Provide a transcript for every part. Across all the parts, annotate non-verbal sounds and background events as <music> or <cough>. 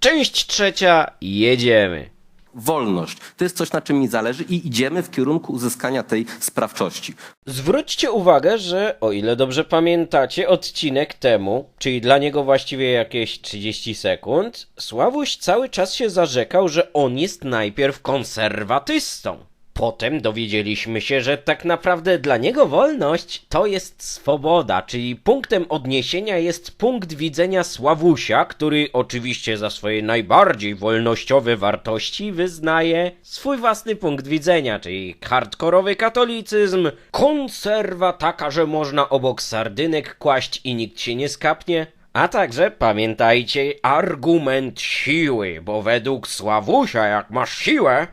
Część trzecia, jedziemy. Wolność. To jest coś, na czym mi zależy i idziemy w kierunku uzyskania tej sprawczości. Zwróćcie uwagę, że o ile dobrze pamiętacie odcinek temu, czyli dla niego właściwie jakieś 30 sekund, Sławuś cały czas się zarzekał, że on jest najpierw konserwatystą. Potem dowiedzieliśmy się, że tak naprawdę dla niego wolność to jest swoboda, czyli punktem odniesienia jest punkt widzenia Sławusia, który oczywiście za swoje najbardziej wolnościowe wartości wyznaje swój własny punkt widzenia, czyli hardkorowy katolicyzm, konserwa taka, że można obok sardynek kłaść i nikt się nie skapnie, a także pamiętajcie argument siły, bo według Sławusia jak masz siłę,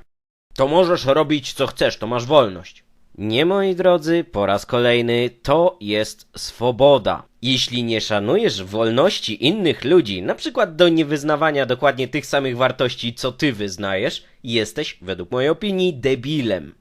to możesz robić co chcesz, to masz wolność. Nie, moi drodzy, po raz kolejny to jest swoboda. Jeśli nie szanujesz wolności innych ludzi, na przykład do niewyznawania dokładnie tych samych wartości, co ty wyznajesz, jesteś, według mojej opinii, debilem.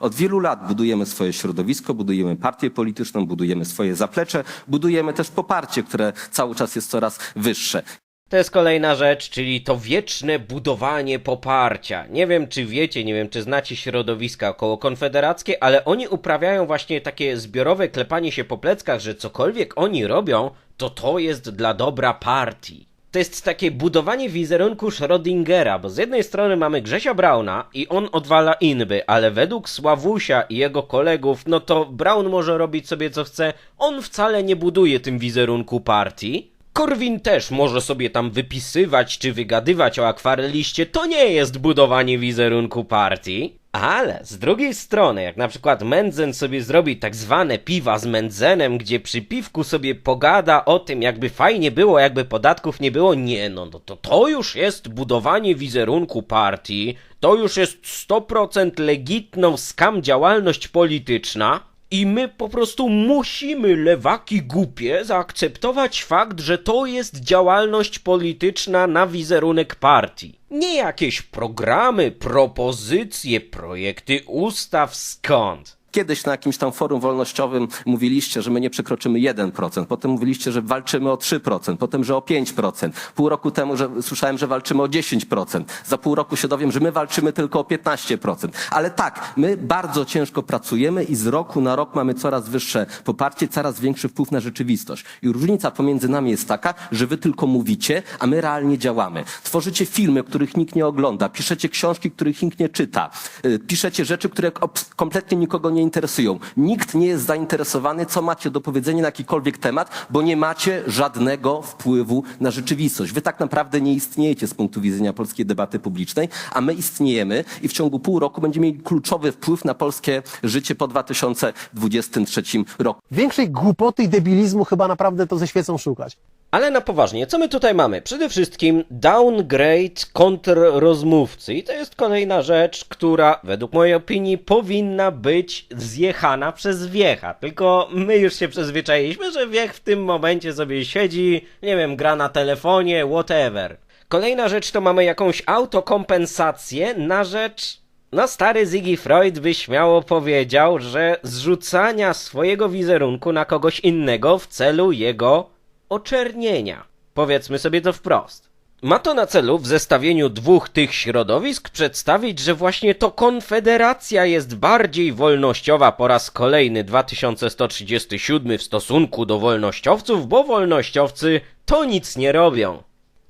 Od wielu lat budujemy swoje środowisko, budujemy partię polityczną, budujemy swoje zaplecze, budujemy też poparcie, które cały czas jest coraz wyższe. To jest kolejna rzecz, czyli to wieczne budowanie poparcia. Nie wiem, czy wiecie, nie wiem, czy znacie środowiska około konfederackie, ale oni uprawiają właśnie takie zbiorowe klepanie się po pleckach, że cokolwiek oni robią, to to jest dla dobra partii. To jest takie budowanie wizerunku Schrödingera, bo z jednej strony mamy Grzesia Brauna i on odwala inby, ale według Sławusia i jego kolegów, no to Braun może robić sobie co chce, on wcale nie buduje tym wizerunku partii. Korwin też może sobie tam wypisywać czy wygadywać o akwareliście, to nie jest budowanie wizerunku partii. Ale z drugiej strony, jak na przykład Mendzen sobie zrobi tak zwane piwa z Mendzenem, gdzie przy piwku sobie pogada o tym, jakby fajnie było, jakby podatków nie było, nie no, no to to już jest budowanie wizerunku partii, to już jest 100% legitną skam działalność polityczna, i my po prostu musimy, lewaki głupie, zaakceptować fakt, że to jest działalność polityczna na wizerunek partii. Nie jakieś programy, propozycje, projekty ustaw skąd. Kiedyś na jakimś tam forum wolnościowym mówiliście, że my nie przekroczymy 1%, potem mówiliście, że walczymy o 3%, potem, że o 5%. Pół roku temu że słyszałem, że walczymy o 10%. Za pół roku się dowiem, że my walczymy tylko o 15%. Ale tak, my bardzo ciężko pracujemy i z roku na rok mamy coraz wyższe poparcie, coraz większy wpływ na rzeczywistość. I różnica pomiędzy nami jest taka, że wy tylko mówicie, a my realnie działamy. Tworzycie filmy, których nikt nie ogląda, piszecie książki, których nikt nie czyta, y, piszecie rzeczy, które kompletnie nikogo nie interesują. Nikt nie jest zainteresowany, co macie do powiedzenia na jakikolwiek temat, bo nie macie żadnego wpływu na rzeczywistość. Wy tak naprawdę nie istniejecie z punktu widzenia polskiej debaty publicznej, a my istniejemy i w ciągu pół roku będziemy mieli kluczowy wpływ na polskie życie po 2023 roku. Większej głupoty i debilizmu chyba naprawdę to ze świecą szukać. Ale na poważnie, co my tutaj mamy? Przede wszystkim downgrade kontrrozmówcy i to jest kolejna rzecz, która według mojej opinii powinna być zjechana przez wiecha. Tylko my już się przyzwyczailiśmy, że wiech w tym momencie sobie siedzi, nie wiem, gra na telefonie, whatever. Kolejna rzecz to mamy jakąś autokompensację na rzecz no stary Ziggy Freud by śmiało powiedział, że zrzucania swojego wizerunku na kogoś innego w celu jego oczernienia. Powiedzmy sobie to wprost. Ma to na celu w zestawieniu dwóch tych środowisk przedstawić, że właśnie to Konfederacja jest bardziej wolnościowa po raz kolejny 2137 w stosunku do wolnościowców, bo wolnościowcy to nic nie robią.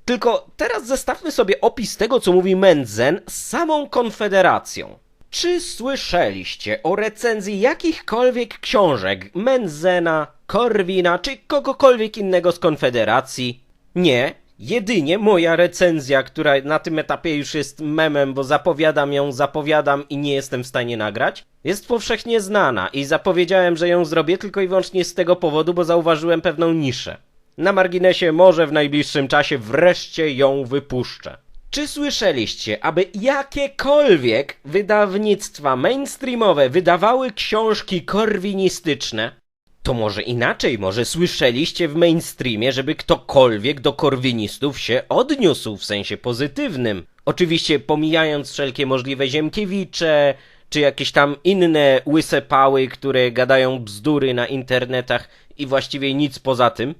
Tylko teraz zestawmy sobie opis tego, co mówi Mendzen z samą Konfederacją. Czy słyszeliście o recenzji jakichkolwiek książek Menzena, Korwina czy kogokolwiek innego z Konfederacji? Nie. Jedynie moja recenzja, która na tym etapie już jest memem, bo zapowiadam ją, zapowiadam i nie jestem w stanie nagrać, jest powszechnie znana i zapowiedziałem, że ją zrobię tylko i wyłącznie z tego powodu, bo zauważyłem pewną niszę. Na marginesie może w najbliższym czasie wreszcie ją wypuszczę. Czy słyszeliście, aby jakiekolwiek wydawnictwa mainstreamowe wydawały książki korwinistyczne? To może inaczej, może słyszeliście w mainstreamie, żeby ktokolwiek do korwinistów się odniósł w sensie pozytywnym. Oczywiście pomijając wszelkie możliwe Ziemkiewicze, czy jakieś tam inne łyse pały, które gadają bzdury na internetach i właściwie nic poza tym.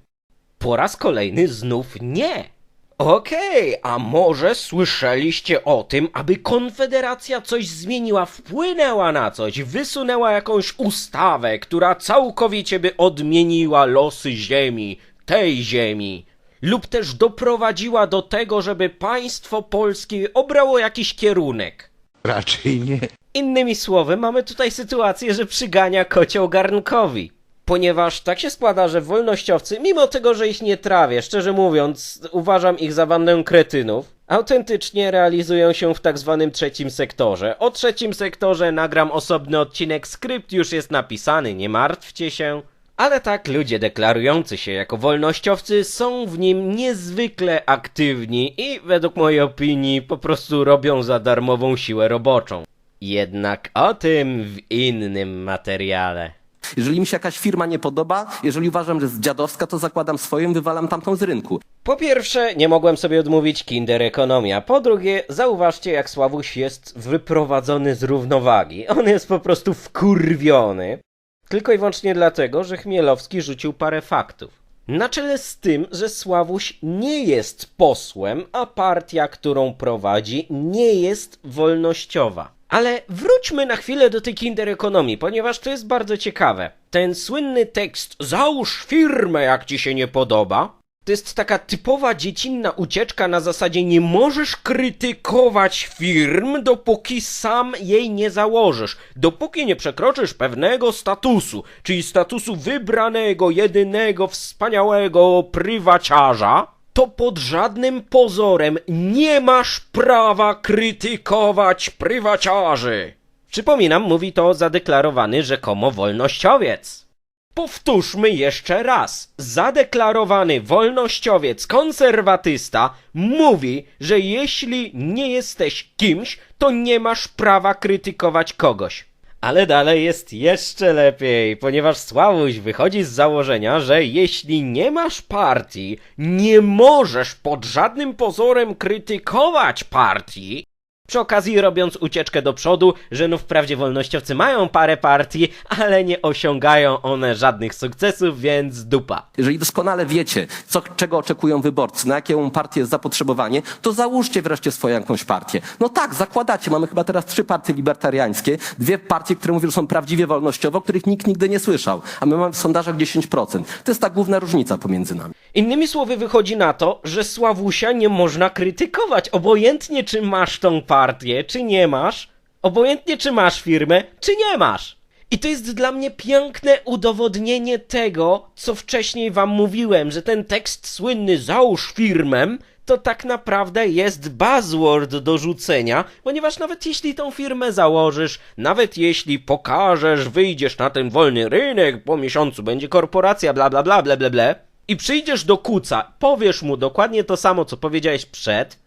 Po raz kolejny znów nie. Okej, a może słyszeliście o tym, aby Konfederacja coś zmieniła, wpłynęła na coś, wysunęła jakąś ustawę, która całkowicie by odmieniła losy ziemi, tej ziemi, lub też doprowadziła do tego, żeby państwo polskie obrało jakiś kierunek. Raczej nie. Innymi słowy, mamy tutaj sytuację, że przygania kocioł garnkowi. Ponieważ tak się składa, że wolnościowcy, mimo tego, że ich nie trawię, szczerze mówiąc, uważam ich za bandę kretynów, autentycznie realizują się w tak zwanym trzecim sektorze. O trzecim sektorze nagram osobny odcinek, skrypt już jest napisany, nie martwcie się. Ale tak, ludzie deklarujący się jako wolnościowcy są w nim niezwykle aktywni i według mojej opinii po prostu robią za darmową siłę roboczą. Jednak o tym w innym materiale. Jeżeli mi się jakaś firma nie podoba, jeżeli uważam, że jest dziadowska, to zakładam swoją, wywalam tamtą z rynku. Po pierwsze, nie mogłem sobie odmówić Kinder Ekonomia. Po drugie, zauważcie, jak Sławuś jest wyprowadzony z równowagi. On jest po prostu wkurwiony. Tylko i wyłącznie dlatego, że Chmielowski rzucił parę faktów. Na czele z tym, że Sławuś nie jest posłem, a partia, którą prowadzi, nie jest wolnościowa. Ale wróćmy na chwilę do tej Kinder Ekonomii, ponieważ to jest bardzo ciekawe. Ten słynny tekst Załóż firmę, jak ci się nie podoba, to jest taka typowa dziecinna ucieczka na zasadzie nie możesz krytykować firm, dopóki sam jej nie założysz. Dopóki nie przekroczysz pewnego statusu, czyli statusu wybranego, jedynego, wspaniałego prywaciarza, to pod żadnym pozorem nie masz prawa krytykować prywaciarzy. Przypominam, mówi to zadeklarowany rzekomo wolnościowiec. Powtórzmy jeszcze raz. Zadeklarowany wolnościowiec, konserwatysta mówi, że jeśli nie jesteś kimś, to nie masz prawa krytykować kogoś. Ale dalej jest jeszcze lepiej, ponieważ Sławuś wychodzi z założenia, że jeśli nie masz partii, nie możesz pod żadnym pozorem krytykować partii, przy okazji robiąc ucieczkę do przodu, że no wprawdzie wolnościowcy mają parę partii, ale nie osiągają one żadnych sukcesów, więc dupa. Jeżeli doskonale wiecie, co, czego oczekują wyborcy, na jaką partię jest zapotrzebowanie, to załóżcie wreszcie swoją jakąś partię. No tak, zakładacie. Mamy chyba teraz trzy partie libertariańskie, dwie partie, które mówią, że są prawdziwie wolnościowe, o których nikt nigdy nie słyszał. A my mamy w sondażach 10%. To jest ta główna różnica pomiędzy nami. Innymi słowy wychodzi na to, że Sławusia nie można krytykować, obojętnie czy masz tą partię, czy nie masz, obojętnie czy masz firmę, czy nie masz. I to jest dla mnie piękne udowodnienie tego, co wcześniej wam mówiłem, że ten tekst słynny załóż firmę, to tak naprawdę jest buzzword do rzucenia, ponieważ nawet jeśli tą firmę założysz, nawet jeśli pokażesz, wyjdziesz na ten wolny rynek, po miesiącu będzie korporacja, bla bla bla bla bla bla, i przyjdziesz do kuca, powiesz mu dokładnie to samo, co powiedziałeś przed,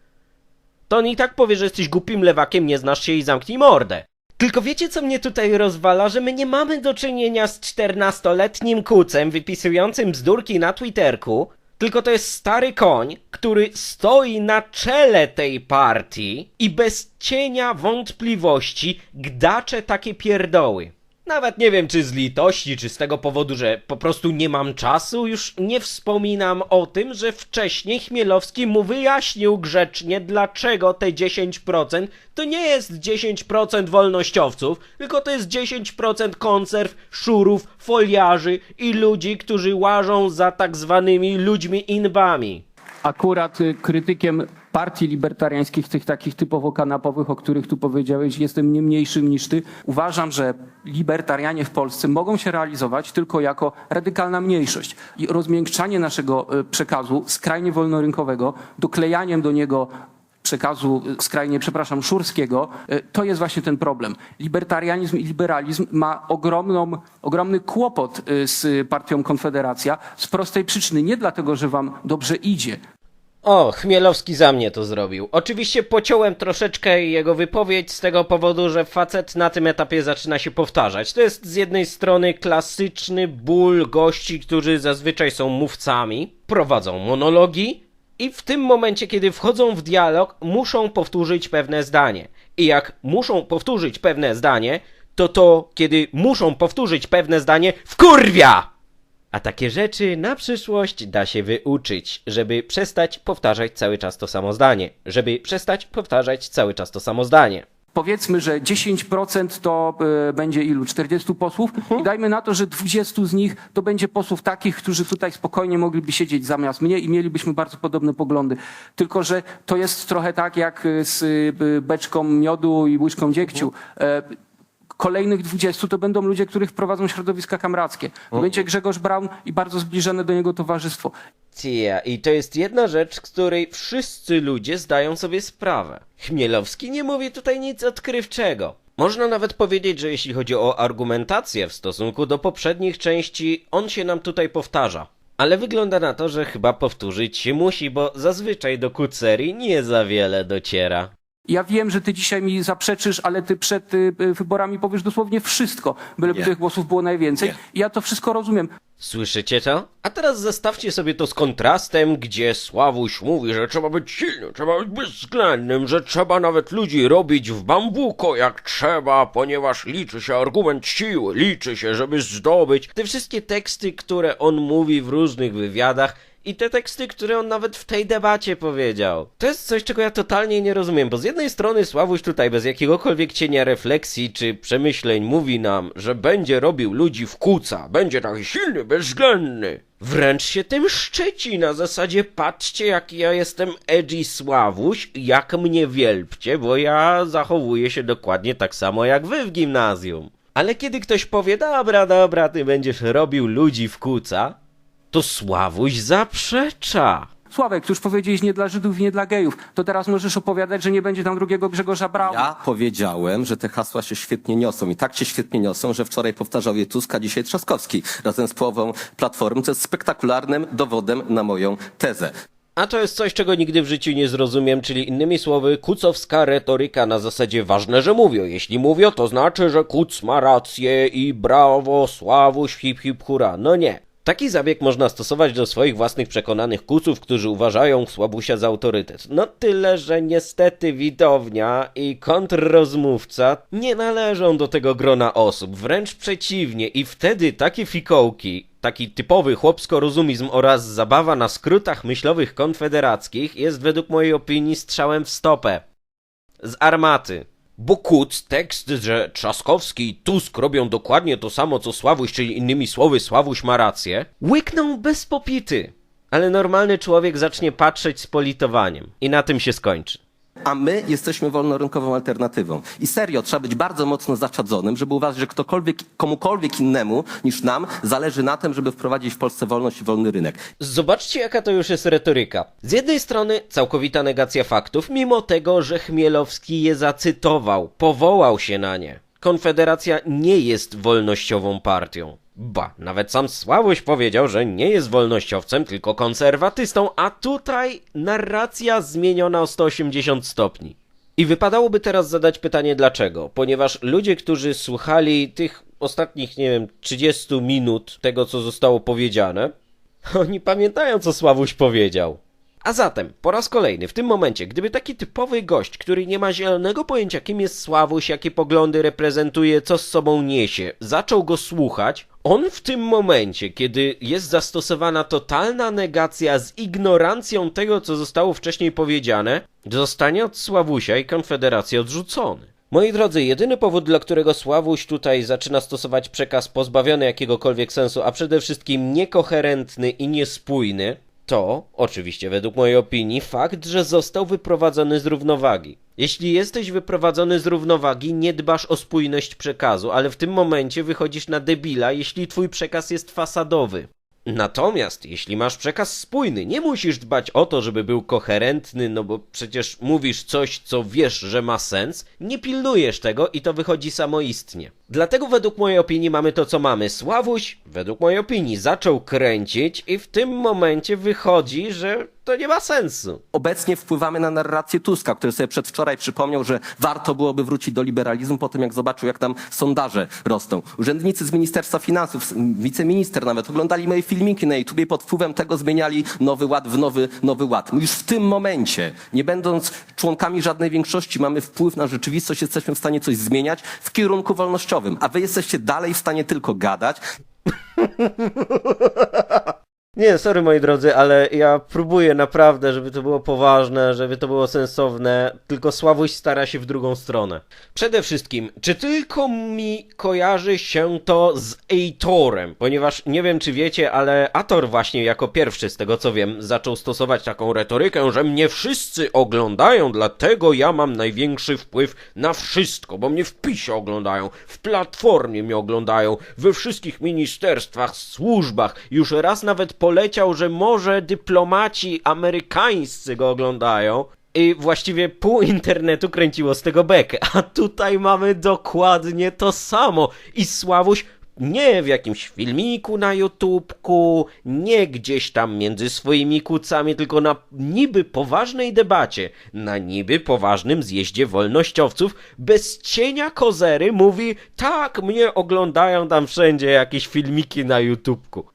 to on i tak powie, że jesteś głupim lewakiem, nie znasz się i zamknij mordę. Tylko wiecie, co mnie tutaj rozwala? Że my nie mamy do czynienia z 14-letnim kucem wypisującym bzdurki na Twitterku, tylko to jest stary koń, który stoi na czele tej partii i bez cienia wątpliwości gdacze takie pierdoły. Nawet nie wiem, czy z litości, czy z tego powodu, że po prostu nie mam czasu, już nie wspominam o tym, że wcześniej Chmielowski mu wyjaśnił grzecznie, dlaczego te 10% to nie jest 10% wolnościowców, tylko to jest 10% konserw, szurów, foliarzy i ludzi, którzy łażą za tak zwanymi ludźmi inbami. Akurat y, krytykiem partii libertariańskich, tych takich typowo kanapowych, o których tu powiedziałeś, jestem nie mniejszym niż ty. Uważam, że libertarianie w Polsce mogą się realizować tylko jako radykalna mniejszość. I rozmiękczanie naszego y, przekazu skrajnie wolnorynkowego, doklejaniem do niego przekazu skrajnie, przepraszam, szurskiego, y, to jest właśnie ten problem. Libertarianizm i liberalizm ma ogromną, ogromny kłopot y, z partią Konfederacja z prostej przyczyny. Nie dlatego, że wam dobrze idzie, O, Chmielowski za mnie to zrobił. Oczywiście pociąłem troszeczkę jego wypowiedź z tego powodu, że facet na tym etapie zaczyna się powtarzać. To jest z jednej strony klasyczny ból gości, którzy zazwyczaj są mówcami, prowadzą monologi i w tym momencie, kiedy wchodzą w dialog, muszą powtórzyć pewne zdanie. I jak muszą powtórzyć pewne zdanie, to to, kiedy muszą powtórzyć pewne zdanie, wkurwia! A takie rzeczy na przyszłość da się wyuczyć, żeby przestać powtarzać cały czas to samo zdanie. Żeby przestać powtarzać cały czas to samo zdanie. Powiedzmy, że 10% to e, będzie ilu? 40 posłów i dajmy na to, że 20 z nich to będzie posłów takich, którzy tutaj spokojnie mogliby siedzieć zamiast mnie i mielibyśmy bardzo podobne poglądy. Tylko, że to jest trochę tak jak z e, beczką miodu i łyżką dziegciu. E, Kolejnych 20 to będą ludzie, których prowadzą środowiska kamrackie. To będzie Grzegorz Braun i bardzo zbliżone do niego towarzystwo. Tia, i to jest jedna rzecz, z której wszyscy ludzie zdają sobie sprawę. Chmielowski nie mówi tutaj nic odkrywczego. Można nawet powiedzieć, że jeśli chodzi o argumentację w stosunku do poprzednich części, on się nam tutaj powtarza. Ale wygląda na to, że chyba powtórzyć się musi, bo zazwyczaj do kucerii nie za wiele dociera. Ja wiem, że ty dzisiaj mi zaprzeczysz, ale ty przed y, y, wyborami powiesz dosłownie wszystko, byleby Nie. tych głosów było najwięcej. Nie. Ja to wszystko rozumiem. Słyszycie to? A teraz zestawcie sobie to z kontrastem, gdzie Sławuś mówi, że trzeba być silnym, trzeba być bezwzględnym, że trzeba nawet ludzi robić w bambuko jak trzeba, ponieważ liczy się argument siły, liczy się, żeby zdobyć. Te wszystkie teksty, które on mówi w różnych wywiadach, i te teksty, które on nawet w tej debacie powiedział. To jest coś, czego ja totalnie nie rozumiem, bo z jednej strony Sławuś tutaj bez jakiegokolwiek cienia refleksji czy przemyśleń mówi nam, że będzie robił ludzi w kuca, będzie taki silny, bezwzględny. Wręcz się tym szczyci na zasadzie patrzcie jaki ja jestem edgy Sławuś, jak mnie wielbcie, bo ja zachowuję się dokładnie tak samo jak wy w gimnazjum. Ale kiedy ktoś powie, dobra, dobra, ty będziesz robił ludzi w kuca, to Sławuś zaprzecza. Sławek, już powiedziałeś nie dla Żydów i nie dla gejów. To teraz możesz opowiadać, że nie będzie tam drugiego Grzegorza Brauna. Ja powiedziałem, że te hasła się świetnie niosą i tak się świetnie niosą, że wczoraj powtarzał je Tusk, a dzisiaj Trzaskowski razem z połową Platformy, co jest spektakularnym dowodem na moją tezę. A to jest coś, czego nigdy w życiu nie zrozumiem, czyli innymi słowy, kucowska retoryka na zasadzie ważne, że mówią. Jeśli mówią, to znaczy, że kuc ma rację i brawo, sławuś, hip hip hura. No nie. Taki zabieg można stosować do swoich własnych przekonanych kuców, którzy uważają Słabusia za autorytet. No tyle, że niestety widownia i kontrrozmówca nie należą do tego grona osób, wręcz przeciwnie i wtedy takie fikołki, taki typowy chłopsko-rozumizm oraz zabawa na skrótach myślowych konfederackich jest według mojej opinii strzałem w stopę. Z armaty. Bo Kuc, tekst, że Trzaskowski i Tusk robią dokładnie to samo co Sławuś, czyli innymi słowy Sławuś ma rację, łykną bez popity. Ale normalny człowiek zacznie patrzeć z politowaniem. I na tym się skończy. A my jesteśmy wolnorynkową alternatywą. I serio, trzeba być bardzo mocno zaczadzonym, żeby uważać, że ktokolwiek, komukolwiek innemu niż nam zależy na tym, żeby wprowadzić w Polsce wolność i wolny rynek. Zobaczcie, jaka to już jest retoryka. Z jednej strony całkowita negacja faktów, mimo tego, że Chmielowski je zacytował, powołał się na nie. Konfederacja nie jest wolnościową partią. Ba, nawet sam Sławoś powiedział, że nie jest wolnościowcem, tylko konserwatystą, a tutaj narracja zmieniona o 180 stopni. I wypadałoby teraz zadać pytanie dlaczego, ponieważ ludzie, którzy słuchali tych ostatnich, nie wiem, 30 minut tego, co zostało powiedziane, <laughs> oni pamiętają, co Sławuś powiedział. A zatem, po raz kolejny, w tym momencie, gdyby taki typowy gość, który nie ma zielonego pojęcia, kim jest Sławuś, jakie poglądy reprezentuje, co z sobą niesie, zaczął go słuchać, on w tym momencie, kiedy jest zastosowana totalna negacja z ignorancją tego, co zostało wcześniej powiedziane, zostanie od Sławusia i Konfederacji odrzucony. Moi drodzy, jedyny powód, dla którego Sławuś tutaj zaczyna stosować przekaz pozbawiony jakiegokolwiek sensu, a przede wszystkim niekoherentny i niespójny, to, oczywiście według mojej opinii, fakt, że został wyprowadzony z równowagi. Jeśli jesteś wyprowadzony z równowagi, nie dbasz o spójność przekazu, ale w tym momencie wychodzisz na debila, jeśli twój przekaz jest fasadowy. Natomiast jeśli masz przekaz spójny, nie musisz dbać o to, żeby był koherentny, no bo przecież mówisz coś, co wiesz, że ma sens, nie pilnujesz tego i to wychodzi samoistnie. Dlatego według mojej opinii mamy to, co mamy. Sławuś, według mojej opinii, zaczął kręcić i w tym momencie wychodzi, że to nie ma sensu. Obecnie wpływamy na narrację Tuska, który sobie przedwczoraj przypomniał, że warto byłoby wrócić do liberalizmu po tym, jak zobaczył, jak tam sondaże rosną. Urzędnicy z Ministerstwa Finansów, wiceminister nawet, oglądali moje filmiki na YouTubie i pod wpływem tego zmieniali nowy ład w nowy, nowy ład. My już w tym momencie, nie będąc członkami żadnej większości, mamy wpływ na rzeczywistość, jesteśmy w stanie coś zmieniać w kierunku wolnościowym, a wy jesteście dalej w stanie tylko gadać. <laughs> Nie, sorry moi drodzy, ale ja próbuję naprawdę, żeby to było poważne, żeby to było sensowne, tylko Sławuś stara się w drugą stronę. Przede wszystkim, czy tylko mi kojarzy się to z Eitorem? Ponieważ nie wiem czy wiecie, ale Ator właśnie jako pierwszy, z tego co wiem, zaczął stosować taką retorykę, że mnie wszyscy oglądają, dlatego ja mam największy wpływ na wszystko, bo mnie w PiSie oglądają, w Platformie mnie oglądają, we wszystkich ministerstwach, służbach. Już raz nawet poleciał, że może dyplomaci amerykańscy go oglądają. I właściwie pół <laughs> internetu kręciło z tego bekę. A tutaj mamy dokładnie to samo. I Sławuś nie w jakimś filmiku na YouTubku, nie gdzieś tam między swoimi kucami, tylko na niby poważnej debacie, na niby poważnym zjeździe wolnościowców, bez cienia kozery mówi, tak, mnie oglądają tam wszędzie jakieś filmiki na YouTubku.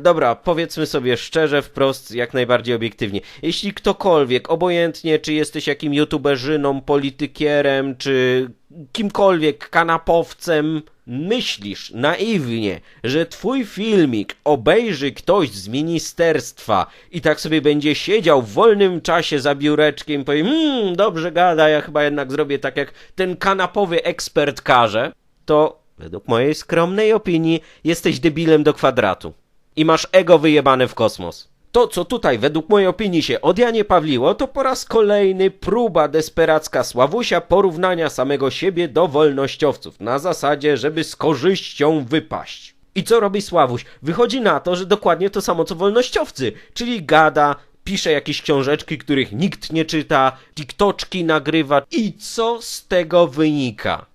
Dobra, powiedzmy sobie szczerze, wprost, jak najbardziej obiektywnie. Jeśli ktokolwiek, obojętnie czy jesteś jakim youtuberzyną, politykierem, czy kimkolwiek, kanapowcem, myślisz naiwnie, że twój filmik obejrzy ktoś z ministerstwa i tak sobie będzie siedział w wolnym czasie za biureczkiem i powie, mmm, dobrze gada, ja chyba jednak zrobię tak jak ten kanapowy ekspert każe, to według mojej skromnej opinii jesteś debilem do kwadratu i masz ego wyjebane w kosmos. To, co tutaj według mojej opinii się od Janie Pawliło, to po raz kolejny próba desperacka Sławusia porównania samego siebie do wolnościowców, na zasadzie, żeby z korzyścią wypaść. I co robi Sławuś? Wychodzi na to, że dokładnie to samo co wolnościowcy, czyli gada, pisze jakieś książeczki, których nikt nie czyta, tiktoczki nagrywa. I co z tego wynika?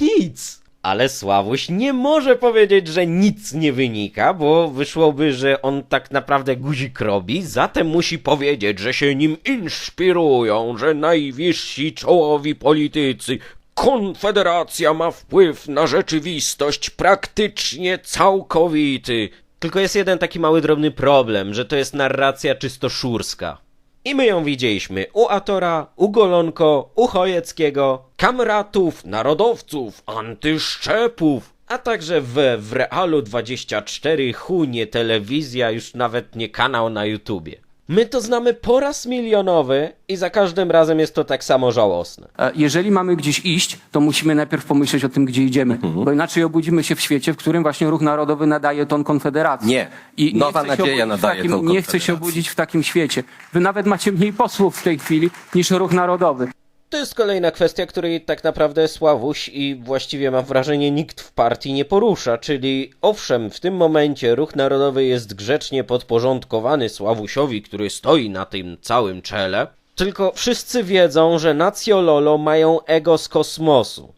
Nic! Ale Sławuś nie może powiedzieć, że nic nie wynika, bo wyszłoby, że on tak naprawdę guzik robi, zatem musi powiedzieć, że się nim inspirują, że najwyżsi czołowi politycy, Konfederacja ma wpływ na rzeczywistość praktycznie całkowity. Tylko jest jeden taki mały drobny problem, że to jest narracja czysto szurska. I my ją widzieliśmy u Atora, u Golonko, u Chojeckiego, kamratów, narodowców, antyszczepów, a także w, w Realu 24 chunie telewizja, już nawet nie kanał na YouTubie. My to znamy po raz milionowy i za każdym razem jest to tak samo żałosne. Jeżeli mamy gdzieś iść, to musimy najpierw pomyśleć o tym, gdzie idziemy. Bo inaczej obudzimy się w świecie, w którym właśnie ruch narodowy nadaje ton konfederacji. Nie. I Nowa się nadzieja nadaje takim, ton Nie chce się obudzić w takim świecie. Wy nawet macie mniej posłów w tej chwili niż ruch narodowy. To jest kolejna kwestia, której tak naprawdę Sławuś i właściwie mam wrażenie nikt w partii nie porusza, czyli owszem, w tym momencie ruch narodowy jest grzecznie podporządkowany Sławusiowi, który stoi na tym całym czele, tylko wszyscy wiedzą, że Nacjololo mają ego z kosmosu.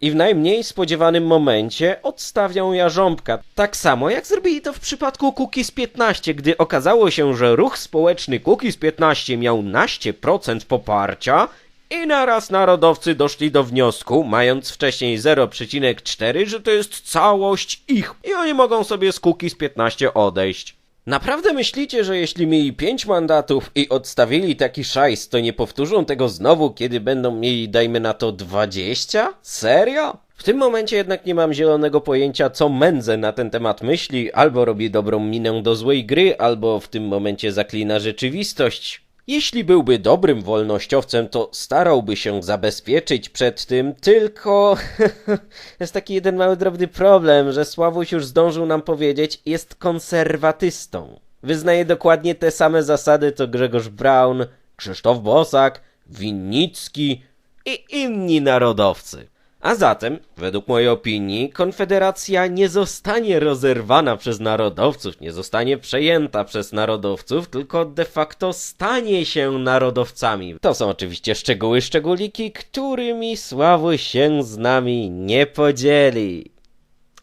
I w najmniej spodziewanym momencie odstawią jarząbka. Tak samo jak zrobili to w przypadku Cookies 15, gdy okazało się, że ruch społeczny Cookies 15 miał naście procent poparcia i naraz narodowcy doszli do wniosku, mając wcześniej 0,4, że to jest całość ich i oni mogą sobie z Cookies 15 odejść. Naprawdę myślicie, że jeśli mieli 5 mandatów i odstawili taki szajs, to nie powtórzą tego znowu, kiedy będą mieli, dajmy na to, 20? Serio? W tym momencie jednak nie mam zielonego pojęcia, co Menze na ten temat myśli, albo robi dobrą minę do złej gry, albo w tym momencie zaklina rzeczywistość. Jeśli byłby dobrym wolnościowcem, to starałby się zabezpieczyć przed tym, tylko <laughs> jest taki jeden mały drobny problem, że Sławuś już zdążył nam powiedzieć, jest konserwatystą. Wyznaje dokładnie te same zasady co Grzegorz Braun, Krzysztof Bosak, Winnicki i inni narodowcy. A zatem, według mojej opinii, Konfederacja nie zostanie rozerwana przez narodowców, nie zostanie przejęta przez narodowców, tylko de facto stanie się narodowcami. To są oczywiście szczegóły, szczególiki, którymi Sławu się z nami nie podzieli.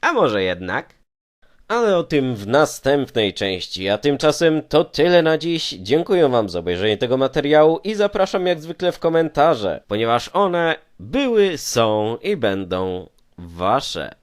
A może jednak? Ale o tym w następnej części, a tymczasem to tyle na dziś. Dziękuję wam za obejrzenie tego materiału i zapraszam jak zwykle w komentarze, ponieważ one były, są i będą wasze.